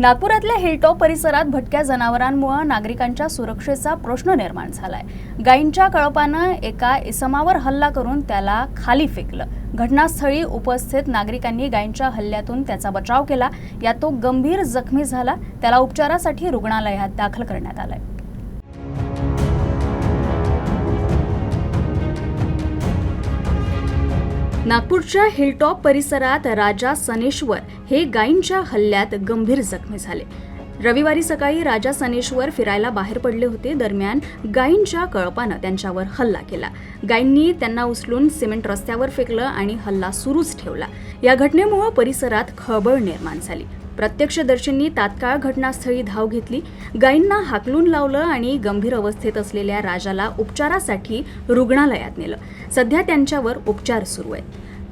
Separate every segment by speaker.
Speaker 1: नागपुरातल्या हिलटॉप परिसरात भटक्या जनावरांमुळे नागरिकांच्या सुरक्षेचा प्रश्न निर्माण झालाय. गायींच्या कळपानं एका इसमावर हल्ला करून त्याला खाली फेकलं. घटनास्थळी उपस्थित नागरिकांनी गायींच्या हल्ल्यातून त्याचा बचाव केला. यात तो गंभीर जखमी झाला. त्याला उपचारासाठी रुग्णालयात दाखल करण्यात आलाय. नागपूरच्या हिलटॉप परिसरात राजा सनेश्वर हे गायींच्या हल्ल्यात गंभीर जखमी झाले. रविवारी सकाळी राजा सनेश्वर फिरायला बाहेर पडले होते. दरम्यान गायींच्या कळपानं त्यांच्यावर हल्ला केला. गायींनी त्यांना उचलून सिमेंट रस्त्यावर फेकलं आणि हल्ला सुरूच ठेवला. या घटनेमुळे परिसरात खळबळ निर्माण झाली. प्रत्यक्षदर्शींनी तात्काळ घटनास्थळी धाव घेतली. गायींना हाकलून लावलं आणि गंभीर अवस्थेत असलेल्या राजाला उपचारासाठी रुग्णालयात नेलं. सध्या त्यांच्यावर उपचार सुरू आहेत.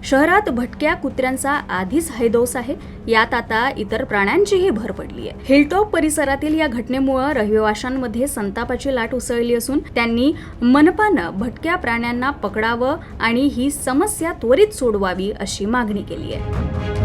Speaker 1: शहरात भटक्या कुत्र्यांचा आधीच हैदोस आहे. यात आता इतर प्राण्यांचीही भर पडली आहे. हिलटॉप परिसरातील या घटनेमुळे रहिवाशांमध्ये संतापाची लाट उसळली असून त्यांनी मनपानं भटक्या प्राण्यांना पकडावं आणि ही समस्या त्वरित सोडवावी अशी मागणी केली आहे.